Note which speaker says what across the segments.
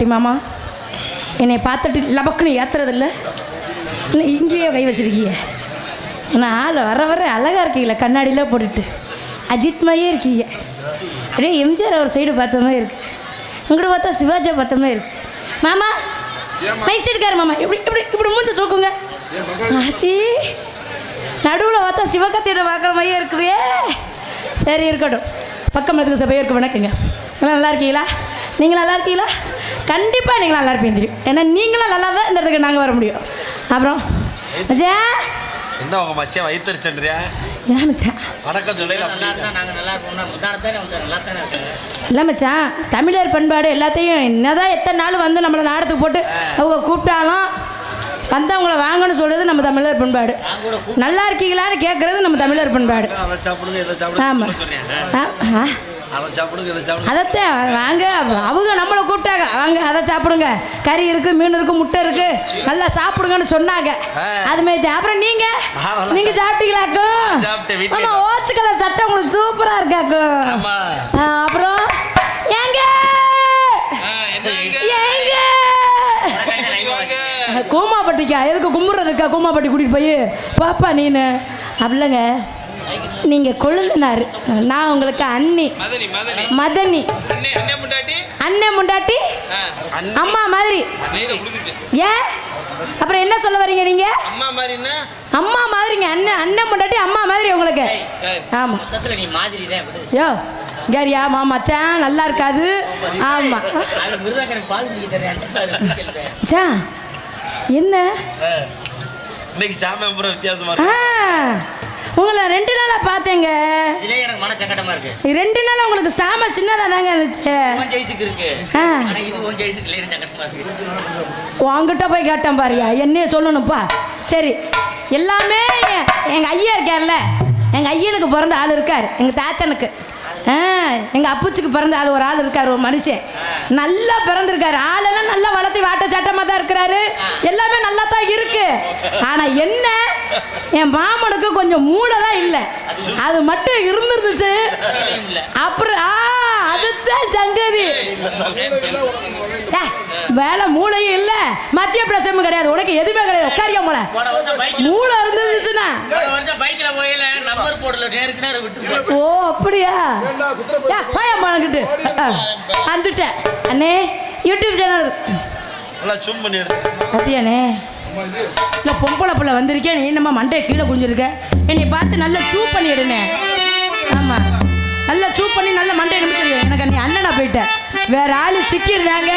Speaker 1: பாட்டி மாமா என்னை பார்த்துட்டு லபக்குன்னு ஏற்றுறதில்ல இல்லை இங்கேயே கை வச்சுருக்கீங்க நான் ஆள் வர வர அழகாக இருக்கீங்களே கண்ணாடிலாம் போட்டுட்டு. அஜித் மாதிரியே இருக்கீங்க. அப்படியே எம்ஜிஆர் அவர் சைடு பார்த்த மாதிரி இருக்கு. உங்கள்கிட்ட பார்த்தா சிவாஜியை பார்த்த மாதிரி இருக்கு. மாமா
Speaker 2: ஏம்மா?
Speaker 1: வயசுட்டுக்காரு மாமா. இப்படி இப்படி இப்படி மூஞ்சி தூக்குங்க. மாற்றி நடுவில் பார்த்தா சிவகத்தியோட பார்க்குற மாதிரியே இருக்குது. சரி இருக்கட்டும். பக்கம் இருக்கிற சபையருக்கு வணக்கங்க. எல்லாம் நல்லா இருக்கீங்களா? நீங்கள் நல்லா இருக்கீங்களா? கண்டிப்பாக நீங்கள் நல்லா இருப்பீங்க தெரியும் ஏன்னா நீங்களும் நல்லா தான் இந்த இடத்துக்கு நாங்கள் வர முடியும். அப்புறம் மச்சா.
Speaker 3: என்ன உங்க மச்சன் வயிற்றுச்சன்றியா
Speaker 1: ஏன் மச்சான்
Speaker 3: வணக்கம்
Speaker 1: இல்லை மச்சான் தமிழர் பண்பாடு எல்லாத்தையும் என்னதான் எத்தனை நாள் வந்து நம்மளை நாடத்துக்கு போட்டு அவங்க கூப்பிட்டாலும் வந்தவங்கள வாங்கன்னு சொல்கிறது நம்ம தமிழர் பண்பாடு. நல்லா இருக்கீங்களான்னு கேட்குறது நம்ம தமிழர் பண்பாடு.
Speaker 3: அதை சாப்பிடுங்க இதை
Speaker 1: ஆமாம் ஆ.
Speaker 3: அதை சாப்பிடுங்க இதை சாப்பிடுங்க.
Speaker 1: அதைத்தான் வாங்க அவங்க நம்மளை கூப்பிட்டாங்க. வாங்க அதை சாப்பிடுங்க. கறி இருக்கு மீன் இருக்கு முட்டை இருக்கு. நல்லா சாப்பிடுங்கன்னு சொன்னாங்க.
Speaker 3: ஆ.
Speaker 1: அது மாதிரி தான். அப்புறம் நீங்க? நீங்க சாப்பிட்டீங்களாக்கும் ஆமா ஓச்சு கலர் சட்டை உங்களுக்கு சூப்பரா இருக்காக்கும் அப்புறம்? ஏங்க? ஏங்க? கூமாப்பட்டிக்கா? எதுக்கு கும்புறதுக்கா கூமாப்பட்டி கூட்டிட்டு போய். பாப்பா நீனு. அப்படிலங்க நீங்கள் கொழுந்தனார் நான் உங்களுக்கு அண்ணி.
Speaker 4: மதனி மதனி.
Speaker 1: மதனி.
Speaker 4: அண்ணே அண்ணே முண்டாட்டி?
Speaker 1: அண்ணன் முண்டாட்டி? அம்மா மாதிரி. ஏன்? அப்புறம் என்ன சொல்ல வரீங்க நீங்க?
Speaker 4: அம்மா மாதிரின்னா?
Speaker 1: அம்மா மாதிரிங்க அண்ணன் அண்ணன் முண்டாட்டி அம்மா மாதிரி உங்களுக்கு.
Speaker 4: சரி.
Speaker 1: ஆமா.
Speaker 5: மாதிரி
Speaker 1: யோ கேரியா மா மச்சான் நல்லா இருக்காது. ஆமா.
Speaker 5: அது மிருதாக்கு எனக்கு பால் குடிக்க தெரியாது
Speaker 1: சா என்ன?
Speaker 3: இன்னைக்கு பூரா வித்தியாசமா
Speaker 1: உங்களை ரெண்டு நாளா பார்த்தேங்க.
Speaker 5: இதுல எனக்கு மன சங்கடமா இருக்கு.
Speaker 1: ரெண்டு நாளா உங்களுக்கு சாம சின்னதா தாங்க இருந்துச்சு.
Speaker 5: உன் ஜெயிசுக்கு இருக்கு.
Speaker 1: ஆ.
Speaker 5: ஆனா இது உன் ஜெயிசுக்கு இல்லைன்னு சங்கடமா இருக்கு.
Speaker 1: உங்ககிட்ட போய் கேட்டேன் பாருயா என்னைய சொல்லணும்ப்பா. சரி. எல்லாமே எங்க ஐயா இருக்கார்ல. எங்க ஐயனுக்கு பிறந்த ஆள் இருக்கார். எங்க தாத்தனுக்கு. ஆ எங்க அப்புச்சுக்கு பிறந்த ஆள் ஒரு ஆள் இருக்கார் ஒரு மனுஷன். நல்லா பிறந்திருக்காரு. ஆளெல்லாம் நல்லா வளர்த்தி வாட்ட சாட்டமாக தான் இருக்கிறாரு. எல்லாமே நல்லா தான் இருக்கு. ஆனால் என்ன? என் மாமனுக்கு கொஞ்சம் மூளை தான் இல்லை. அது மட்டும் இருந்துருந்துச்சு. அப்புறம் ஆ அதுதான் சங்கதி. வேலை மூளையும் இல்லை. பிரசமும் கிடையாது. உனக்கு எதுவுமே கிடையாது. உட்காரியா
Speaker 5: பைக்ல
Speaker 1: மூளை இருந்துச்சுன்னா. ஓ அப்படியா? போயா மணக்கிட்டு வந்துட்டேன் அண்ணே யூடியூப் சேனல்
Speaker 2: இது.
Speaker 1: இல்லை பொம்பளை பிள்ளை வந்திருக்கேன் நீ நம்ம மண்டையை கீழே குடிஞ்சிருக்க என்னை பார்த்து நல்லா சூ பண்ணிடுனே ஆமாம் நல்லா சூ பண்ணி நல்ல மண்டையை நிமித்திருக்கேன் எனக்கு நீ அண்ணனா போயிட்ட. வேற ஆள் சிக்கியிருந்தாங்க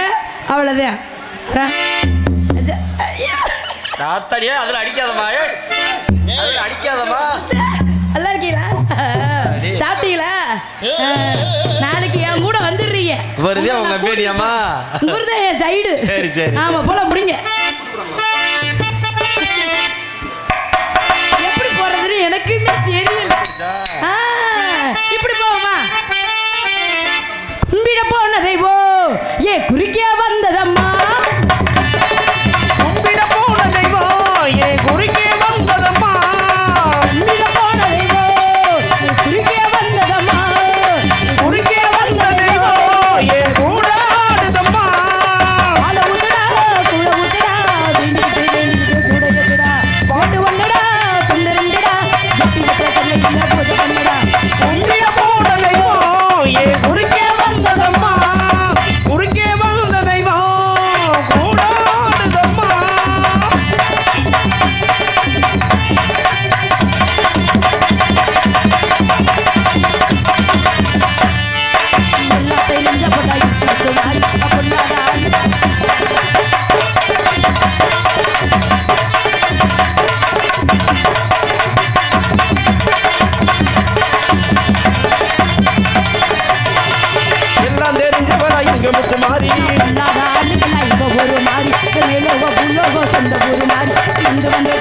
Speaker 1: அவ்வளோதான்.
Speaker 3: தாத்தாடியா அதுல அடிக்காதம்மா. ஏய். அதுல அடிக்காதம்மா.
Speaker 1: நல்லா இருக்கீங்களா? சாப்பிட்டீங்களா? நாளைக்கு என் கூட வந்துடுறீங்க.
Speaker 3: வருதே உங்க பேடியாமா
Speaker 1: இவருதான் என் சைடு
Speaker 3: சரி, சரி.
Speaker 1: ஆமா போல முடிங்க. எப்படி போறதுன்னு எனக்குமே தெரியல. ஆ, இப்படி போவோமா? கும்பிட போன தெய்வம். ஏ குறுக்கே வந்ததம்மா ஒரு சொந்த வந்து வந்து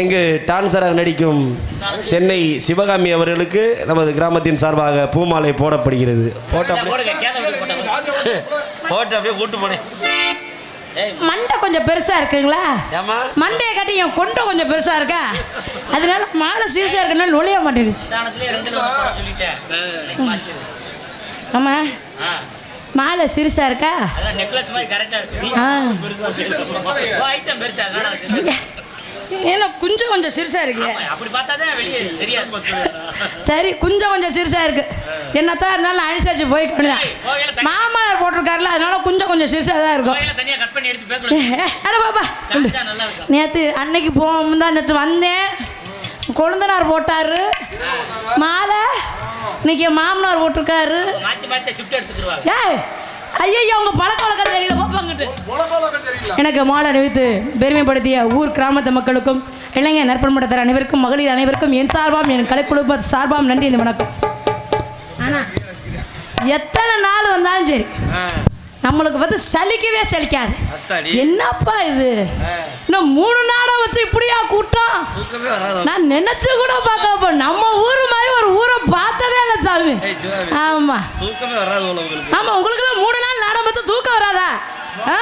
Speaker 6: இங்கு டான்சராக நடிக்கும் சென்னை சிவகாமி அவர்களுக்கு நமது கிராமத்தின் சார்பாக பூமாலை போடப்படுகிறது. போட்ட
Speaker 5: போட்டா.
Speaker 3: போட்டு போனேன்
Speaker 1: மண்டை கொஞ்சம் பெருசா இருக்குங்களா? மண்டையை கட்டி என் கொண்டை கொஞ்சம் பெருசா இருக்கா? அதனால மாலை சீசா இருக்குன்னு நுழைய மாட்டேங்குச்சு ஆமா.
Speaker 5: ஆ,
Speaker 1: மாலை சிறுசா இருக்கா?
Speaker 5: அதான் நெக்லஸ் மாதிரி கரெக்டா இருக்கு.
Speaker 1: ஆ. ஏன்னா குஞ்சம் கொஞ்சம் சிறுசா இருக்கு.
Speaker 5: அப்படி பார்த்தா வெளியே தெரியாது
Speaker 1: சரி குஞ்சம் கொஞ்சம் சிறுசா இருக்கு. என்னத்தான் இருந்தாலும் அனுசரிச்சு போய்க்கணும்
Speaker 5: கோயில தண்ணி
Speaker 1: மாமனார் போட்டிருக்காருல அதனால குஞ்சம் கொஞ்சம் சிறுசா தான் இருக்கும். ஏ, அட பாப்பா. நேற்று அன்னைக்கு போகும் தான் நேற்று வந்தேன். கொழுந்தனார் போட்டாரு. மாலை. இன்னைக்கு மாமனார் போட்டிருக்காரு.
Speaker 5: மாத்தி
Speaker 1: ஐயோ அவங்க பழக்க வழக்கம் தெரியல போப்பாங்கிட்டு
Speaker 2: உலகம் தெரியல.
Speaker 1: எனக்கு மாலை அணிவித்து பெருமைப்படுத்திய ஊர் கிராமத்து மக்களுக்கும் இளைஞர் நற்பண்படுத்துகிற அனைவருக்கும் மகளிர் அனைவருக்கும் என் சார்பாம் என் கலைக்குழுப்ப சார்பாம் நன்றி இந்த வணக்கம். ஆனா எத்தனை நாள் வந்தாலும் சரி. நம்மளுக்கு வந்து சலிக்கவே சலிக்காது. என்னப்பா இது? இன்னும் மூணு நாடம் வச்சு இப்படியா கூட்டம் நான் நினைச்சு கூட பார்க்கலப்பா நம்ம ஊர் மாதிரி ஒரு ஊரை பார்த்ததே இல்லை சாமி. ஆமா.
Speaker 3: உங்களுக்கு?
Speaker 1: ஆமா உங்களுக்கெல்லாம் மூணு நாள் நாடம் பார்த்து தூக்கம் வராதா? ஆ?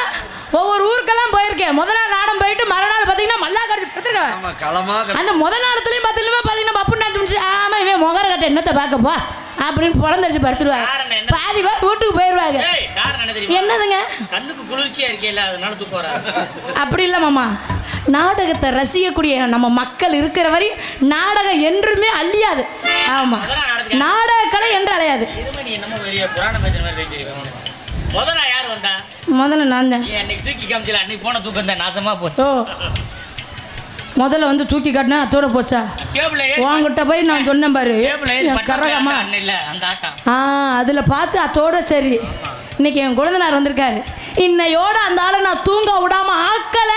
Speaker 1: ஒவ்வொரு ஊருக்கெல்லாம் போயிருக்கேன். முத நாள் நாடம் போயிட்டு மறுநாள் பார்த்தீங்கன்னா மல்லா கடிச்சு படுத்துருக்கேன். அந்த முத நாளத்துலயும் பார்த்தீங்கன்னா பார்த்தீங்கன்னா பப்பு நாட்டு ஆமா இவன் முகர கட்ட என்னத்தை பார்க்கப்பா அப்படின்னு புலந்தடிச்சு படுத்துருவாங்க? பாதி பேர் வீட்டுக்கு போயிடுவாங்க என்னதுங்க?
Speaker 5: கண்ணுக்கு குளிர்ச்சியா இருக்கேல்ல அதனால தூக்கம்
Speaker 1: அப்படி இல்லை மாமா. நாடகத்தை ரசிக்கக்கூடிய நம்ம மக்கள் இருக்கிற வரை நாடகம் என்றுமே அழியாது. ஆமா.
Speaker 5: அதெல்லாம் நாடகம்.
Speaker 1: நாடகக்கலை என்று அலையாது.
Speaker 5: இருமை நீ என்னமோ பெரிய புராண பேசுற மாதிரி பேசிருக்கேன் முத நான் யார் வந்தா?
Speaker 1: முதல்ல நான் தான்.
Speaker 5: அன்னைக்கு தூக்கி காமிச்சல அன்னைக்கு போன தூக்கம் தான் நாசமா போச்சு.
Speaker 1: ஓ. முதல்ல வந்து தூக்கி காட்டினா அத்தோட போச்சா? உன்கிட்ட போய் நான் சொன்னேன் பாரு. கரகமா. ஆ அதில் பார்த்து அத்தோட சரி. இன்னைக்கு என் குழந்தைனார் வந்திருக்காரு. இன்னையோட அந்த ஆளை நான் தூங்க விடாம ஆக்கல.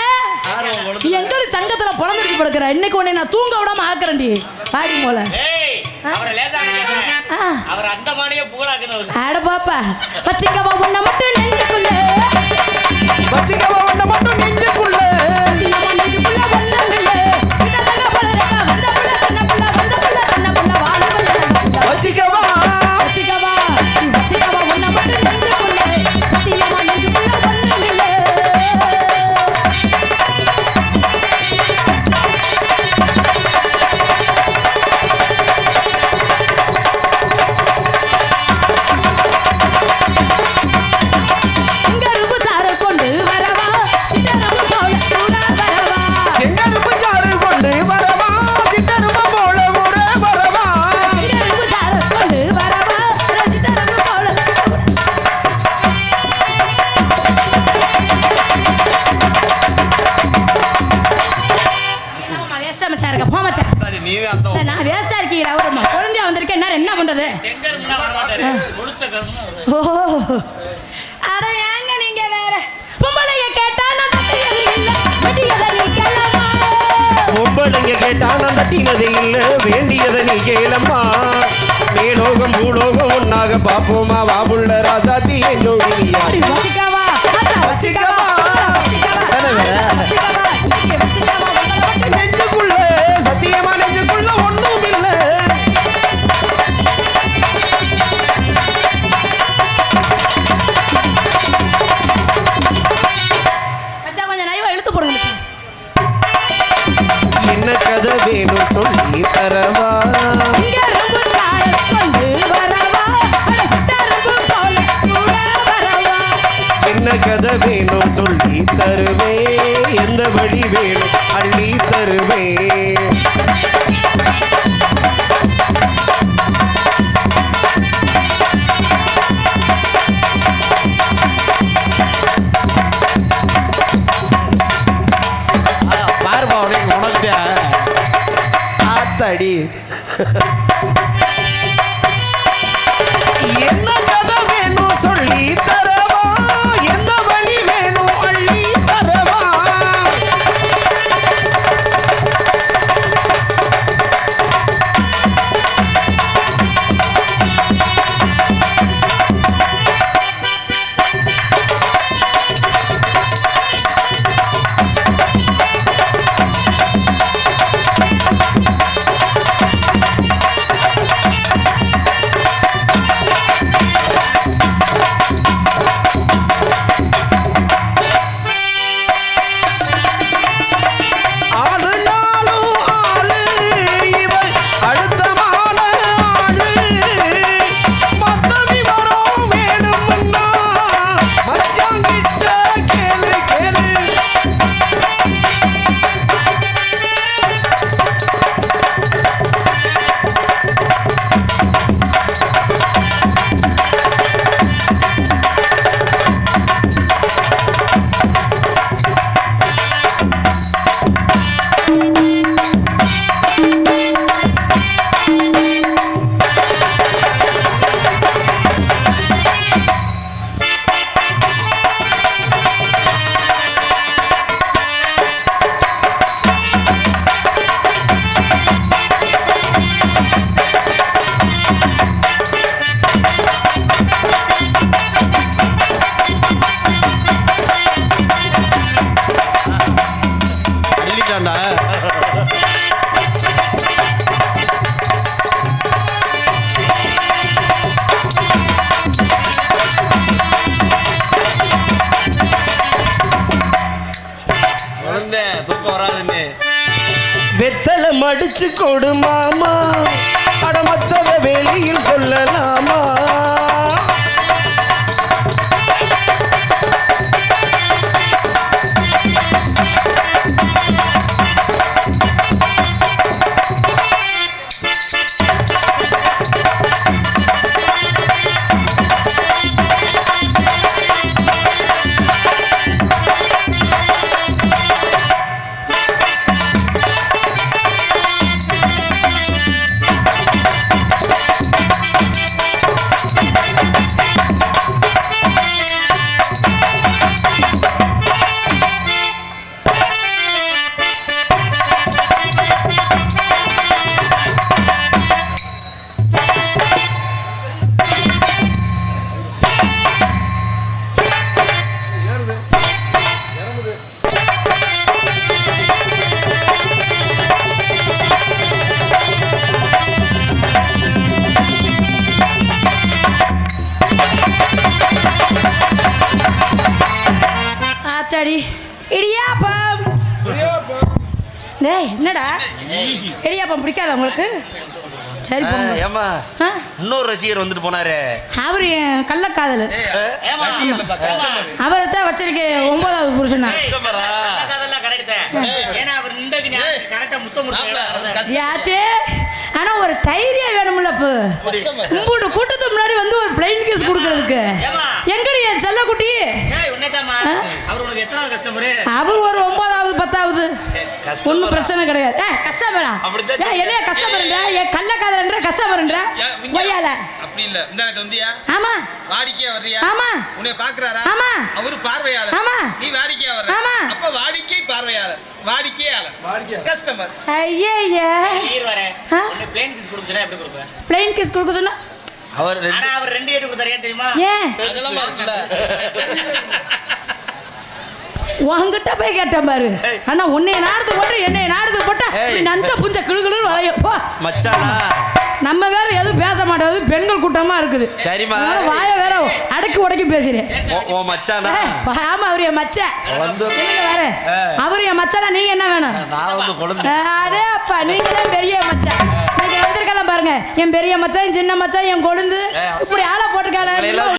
Speaker 1: எங்களுக்கு தங்கத்துல பொழந்துட்டு படுக்கிற. இன்னைக்கு உன்னை நான் தூங்க விடாம ஆக்குறேன்டி. ஆடி போல.
Speaker 5: ஏய் அவரை அந்த மாடியே புகழாக்குறவர்
Speaker 1: ஆட பாப்பா வச்சிக்கவா உன்னை மட்டும் நெஞ்சுக்குள்ள.
Speaker 6: வச்சுக்கவா உன்னை மட்டும் நெஞ்சுக்குள்ள.
Speaker 1: நான் வேஸ்டா இருக்கீங்க அவரம்மா குழந்தையா வந்திருக்கேன். என்ன என்ன பண்றது? ஓ. அட ஏங்க நீங்க வேற? பொம்பளைங்க கேட்டா நான்
Speaker 6: கேட்டா நான் வேண்டியத நீ கேளம்மா. மேலோகம் பூலோகம் ஒன்னாக பாப்போமா வாபுள்ள ராசாத்தி என்னோட
Speaker 1: வச்சுக்கவா? வச்சுக்கவா? வச்சுக்கவா?
Speaker 6: என்ன கதை வேணும் சொல்லி தருவே. எந்த வழி வேணும் அள்ளி தருவே. உனக்கு ஆத்தாடி அடிச்சு கொடு மாமா.
Speaker 1: அடி. இடியாப்பம். டேய் என்னடா? இடியாப்பம் பிடிக்காத உங்களுக்கு? சரி
Speaker 3: ஏமா இன்னொரு ரசிகர் வந்துட்டு போனாரு.
Speaker 1: அவரு கள்ளக்காதல். அவரை தான் வச்சிருக்க ஒன்பதாவது புருஷனா. யாச்சே? ஆனா ஒரு தைரியம் வேணும்ல இப்போ உங்களோட கூட்டத்துக்கு முன்னாடி வந்து ஒரு பிளைன் கேஸ் கொடுக்கறதுக்கு. எங்கடி செல்லக்குட்டி
Speaker 5: அவர்
Speaker 1: ஒரு ஒன்பதாவது பத்தாவது. ஒன்றும் பிரச்சனை கிடையாது. ஏ கஸ்டமரா என்ன கஸ்டமர்ன்ற என் கள்ள
Speaker 7: காதலன்ற கஸ்டமர்ன்ற
Speaker 1: ஒய்யால
Speaker 7: அப்படி இல்ல. இந்தானே தந்தியா
Speaker 1: ஆமா.
Speaker 7: வாடிக்கையா வர்றியா?
Speaker 1: ஆமா.
Speaker 7: உன்னை பாக்குறாரா?
Speaker 1: ஆமா.
Speaker 7: அவரு பார்வையாளர்.
Speaker 1: ஆமா.
Speaker 7: நீ வாடிக்கையா வர்ற?
Speaker 1: ஆமா.
Speaker 7: அப்ப வாடிக்கை பார்வையாளர். வாடிக்கையாளர். கஸ்டமர்
Speaker 1: ஐயே
Speaker 5: ஐயே
Speaker 1: நீர்
Speaker 5: வரேன் பிளேன் கிஸ் கொடுத்துறேன் எப்படி கொடுப்பேன்
Speaker 1: பிளேன் கிஸ் கொடுக்க சொன்னா
Speaker 4: அவர்
Speaker 5: ஆனா அவர் ரெண்டு ஏட்டு கொடுத்தாரு ஏன் தெரியுமா?
Speaker 1: ஏன்?
Speaker 4: அதெல்லாம்
Speaker 1: உங்ககிட்ட போய் கேட்டேன் பாரு. ஆனா உன்னைய நாடுது போட்டு என்னைய நாடுது போட்டா நந்த புஞ்ச கிளுகிளுன்னு வளையும். போ.
Speaker 4: மச்சானா?
Speaker 1: நம்ம வேற எதுவும் பேச மாட்டோம். பெண்கள் கூட்டமா இருக்குது. அதனால வாய வேற அடக்கி உடக்கி பேசுறேன். ஆமா அவர் என் என்னங்க வேற. அவர் என் மச்சானா நீங்க என்ன வேணும்? அதே அப்பா நீங்க தான் பெரிய மச்சான் பாருங்க என் பெரிய மச்சான் என் சின்ன மச்சான் என் கொழுந்து. இப்படி ஆளை
Speaker 4: எல்லாம்